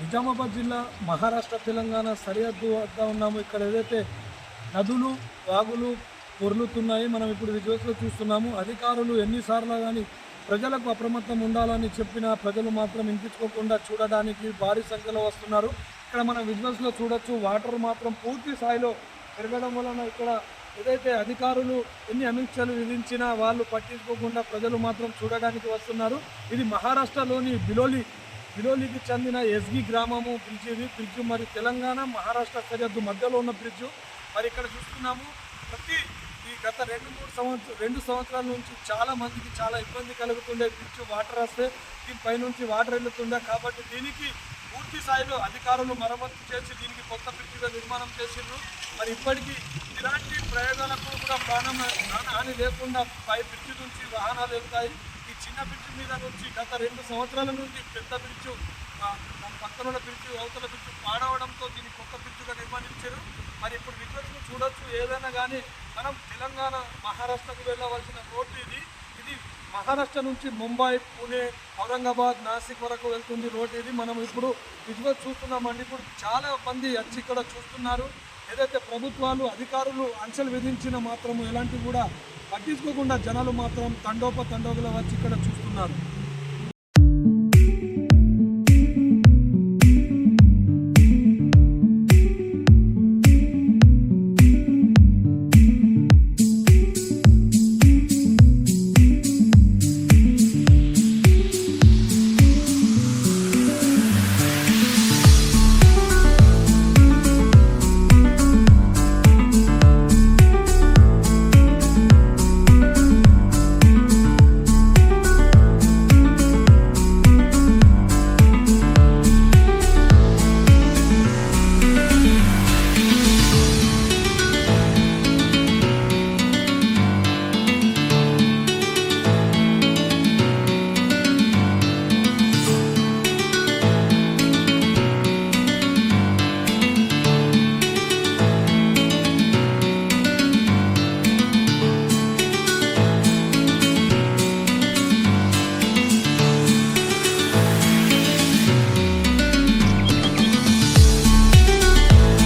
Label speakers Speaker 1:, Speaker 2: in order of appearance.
Speaker 1: నిజామాబాద్ జిల్లా మహారాష్ట్ర తెలంగాణ సరిహద్దు వద్ద ఉన్నాము. ఇక్కడ ఏదైతే నదులు వాగులు పొర్లుతున్నాయి మనం ఇప్పుడు విజువల్స్లో చూస్తున్నాము. అధికారులు ఎన్నిసార్లు కానీ ప్రజలకు అప్రమత్తం ఉండాలని చెప్పినా ప్రజలు మాత్రం వినిపించుకోకుండా చూడడానికి భారీ సంఖ్యలో వస్తున్నారు. ఇక్కడ మనం విజువల్స్లో చూడొచ్చు వాటర్ మాత్రం పూర్తి స్థాయిలో పెరగడం వలన ఇక్కడ ఏదైతే అధికారులు ఎన్ని ఆంక్షలు విధించినా వాళ్ళు పట్టించుకోకుండా ప్రజలు మాత్రం చూడడానికి వస్తున్నారు. ఇది మహారాష్ట్రలోని బిలోలి బిలోలికి చెందిన ఎస్గి గ్రామము బ్రిడ్జ్ ఇది. బ్రిడ్జ్ మరి తెలంగాణ మహారాష్ట్ర సరిహద్దు మధ్యలో ఉన్న బ్రిడ్జ్. మరి ఇక్కడ చూస్తున్నాము ప్రతి ఈ గత రెండు మూడు సంవత్సరం రెండు సంవత్సరాల నుంచి చాలా మందికి చాలా ఇబ్బంది కలుగుతుండే బ్రిడ్జ్. వాటర్ వస్తే దీనిపై నుంచి వాటర్ వెళ్తుండే. కాబట్టి దీనికి పూర్తి స్థాయిలో అధికారులు మరమ్మతు చేసి దీనికి కొత్త బ్రిడ్జిగా నిర్మాణం చేసిండ్రు. మరి ఇప్పటికీ ఇలాంటి ప్రయోగాలకు కూడా ప్రాణ హాని లేకుండా పై బ్రిడ్జ్ నుంచి వాహనాలు వెళ్తాయి. చిన్న బ్రిడ్జ్ మీద నుంచి గత రెండు సంవత్సరాల నుంచి పెద్ద బ్రిడ్జ్ దాని పక్కన ఉన్న బ్రిడ్జ్ అవతల బ్రిడ్జ్ పాడవడంతో దీన్ని కొత్త బ్రిడ్జ్గా నిర్మాణించారు. మరి ఇప్పుడు విజువల్స్ చూడొచ్చు ఏదైనా కానీ మనం తెలంగాణ మహారాష్ట్రకు వెళ్ళవలసిన రోడ్డు ఇది. ఇది మహారాష్ట్ర నుంచి ముంబై పూణే ఔరంగాబాద్ నాసిక్ వరకు వెళ్తుంది రోడ్ ఇది. మనం ఇప్పుడు విజువల్ చూస్తున్నామండి ఇప్పుడు చాలా మంది వచ్చి ఇక్కడ చూస్తున్నారు. ఏదైతే ప్రభుత్వాలు అధికారులు అంచెలు విధించిన మాత్రము ఎలాంటివి కూడా పట్టించుకోకుండా జనాలు మాత్రం తండోప తండోగుల వచ్చి ఇక్కడ చూస్తున్నారు.